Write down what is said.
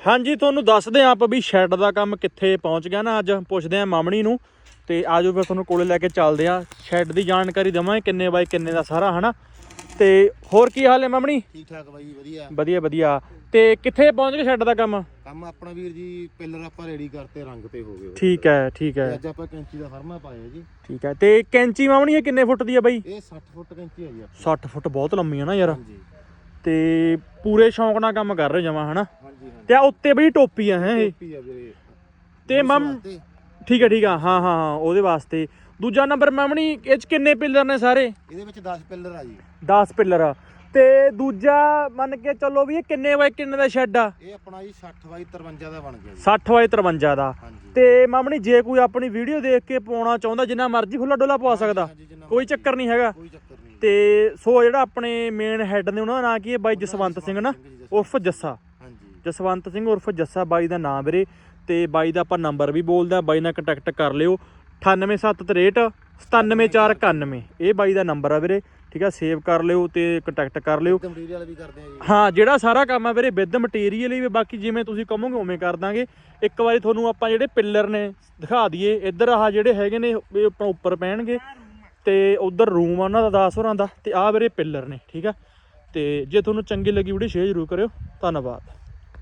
ਹਾਂਜੀ ਤੁਹਾਨੂੰ ਦੱਸਦੇ ਆਂ ਆਪਾਂ ਵੀ ਸ਼ੈੱਡ ਦਾ ਕੰਮ ਕਿੱਥੇ ਪਹੁੰਚ ਗਿਆ ਨਾ ਅੱਜ। ਪੁੱਛਦੇ ਆਂ ਮਾਮਣੀ ਨੂੰ ਤੇ ਆਜੋ ਫਿਰ ਤੁਹਾਨੂੰ ਕੋਲੇ ਲੈ ਕੇ ਚੱਲਦੇ ਆਂ ਸ਼ੈੱਡ ਦੀ ਜਾਣਕਾਰੀ ਦਵਾਂਗੇ ਕਿੰਨੇ ਬਾਈ ਕਿੰਨੇ ਦਾ ਸਾਰਾ ਹਨਾ? ਤੇ ਹੋਰ ਕੀ ਹਾਲ ਹੈ ਮਾਮਣੀ? ਠੀਕ ਠਾਕ ਬਾਈ ਵਧੀਆ। ਵਧੀਆ ਵਧੀਆ ਤੇ ਕਿੱਥੇ ਪਹੁੰਚ ਗਿਆ ਸ਼ੈੱਡ ਦਾ ਕੰਮ? ਕੰਮ ਆਪਣਾ ਵੀਰ ਜੀ ਪਿੱਲਰ ਆਪਾਂ ਰੈਡੀ ਕਰਤੇ ਰੰਗ ਤੇ ਹੋ ਗਏ। ਠੀਕ ਹੈ ਠੀਕ ਹੈ। ਅੱਜ ਆਪਾਂ ਕੈਂਚੀ ਦਾ ਫਰਮਾ ਪਾਇਆ ਜੀ। ਠੀਕ ਹੈ ਤੇ ਕੈਂਚੀ ਮਾਮਣੀ ਇਹ ਕਿੰਨੇ ਫੁੱਟ ਦੀ ਆ ਬਾਈ? ਇਹ 60 ਫੁੱਟ ਕੈਂਚੀ ਹੈ ਜੀ ਆਪਣੀ। 60 ਫੁੱਟ ਬਹੁਤ ਲੰਮੀ ਆ ਨਾ ਯਾਰ। ਤੇ ਪੂਰੇ ਸ਼ੌਂਕ ਨਾਲ ਕੰਮ ਕਰ ਰਹੇ ਜਮਾ ਹਨਾ? ਤੇ ਆ ਉੱਤੇ ਬਈ ਟੋਪੀ ਆ ਹੈ ਇਹ? ਟੋਪੀ ਆ ਵੀਰੇ। ਤੇ ਮਮ ਠੀਕ ਹੈ ਠੀਕ ਆ ਹਾਂ ਹਾਂ ਹਾਂ ਉਹਦੇ ਵਾਸਤੇ। ਦੂਜਾ ਨੰਬਰ ਮਾਮਣੀ ਇਹ ਚ ਕਿੰਨੇ ਪਿੱਲਰ ਨੇ ਸਾਰੇ? ਇਹਦੇ ਵਿੱਚ 10 ਪਿੱਲਰ ਆ ਜੀ। 10 ਪਿੱਲਰ ਆ। ਤੇ ਦੂਜਾ ਮੰਨ ਕੇ ਚੱਲੋ ਵੀ ਇਹ ਕਿੰਨੇ ਬਾਈ ਕਿੰਨੇ ਦਾ ਸ਼ੈੱਡ ਆ? ਇਹ ਆਪਣਾ ਜੀ 60 ਬਾਈ 53 ਦਾ ਬਣ ਗਿਆ ਜੀ। 60 ਬਾਈ 53 ਦਾ। ਤੇ ਮਾਮਣੀ ਜੇ ਕੋਈ ਆਪਣੀ ਵੀਡੀਓ ਦੇਖ ਕੇ ਪਾਉਣਾ ਚਾਹੁੰਦਾ ਜਿੰਨਾ ਮਰਜ਼ੀ ਖੁੱਲਾ ਡੋਲਾ ਪਵਾ ਸਕਦਾ। ਕੋਈ। ਚੱਕਰ ਨਹੀਂ ਹੈਗਾ। ਕੋਈ ਚੱਕਰ ਨਹੀਂ। ਤੇ ਸੋ ਜਿਹੜਾ ਆਪਣੇ ਮੇਨ ਹੈੱਡ ਨੇ ਉਹਨਾਂ ਦਾ ਨਾਂ ਕੀ ਹੈ? ਬਾਈ ਜਸਵੰਤ ਸਿੰਘ ਨਾ? ਉਰਫ ਜੱਸਾ। ਜਸਵੰਤ ਸਿੰਘ ਉਰਫ ਜੱਸਾ ਬਾਈ ਦਾ ਨਾਮ ਵੀਰੇ ਤੇ ਬਾਈ ਦਾ ਆਪਾਂ ਨੰਬਰ ਵੀ ਬੋਲਦੇ ਬਾਈ ਨਾਲ ਕੰਟੈਕਟ ਕਰ ਲਿਓ। 98763 97491 ਇਹ ਬਾਈ ਦਾ ਨੰਬਰ ਆ ਵੀਰੇ ਠੀਕ ਆ ਸੇਵ ਕਰ ਲਿਓ ਤੇ ਕੰਟੈਕਟ ਕਰ ਲਿਓ। ਮਟੀਰੀਅਲ ਵੀ ਕਰਦੇ ਆ ਜੀ। ਹਾਂ ਜਿਹੜਾ ਸਾਰਾ ਕੰਮ ਆ ਵੀਰੇ ਵਿਦ ਮਟੀਰੀਅਲ ਹੀ ਵੀ ਬਾਕੀ ਜਿਵੇਂ ਤੁਸੀਂ ਕਹੋਗੇ ਉਵੇਂ ਕਰ ਦਾਂਗੇ। ਇੱਕ ਵਾਰੀ ਤੁਹਾਨੂੰ ਆਪਾਂ ਜਿਹੜੇ ਪਿੱਲਰ ਨੇ ਦਿਖਾ ਦਈਏ। ਇੱਧਰ ਆਹ ਜਿਹੜੇ ਹੈਗੇ ਨੇ ਇਹ ਆਪਣਾ ਉੱਪਰ ਪੈਣਗੇ। ਤੇ ਉਧਰ ਰੂਮ ਆ ਉਹਨਾਂ ਦਾ 10 ਹੋਰਾਂ ਦਾ। ਤੇ ਆਹ ਵੀਰੇ ਪਿੱਲਰ ਨੇ ਠੀਕ ਆ। ਤੇ ਜੇ ਤੁਹਾਨੂੰ ਚੰਗੀ ਲੱਗੀ ਵੀਡੀਓ ਸ਼ੇਅਰ ਜ਼ਰੂਰ ਕਰਿਓ। ਧੰਨਵਾਦ।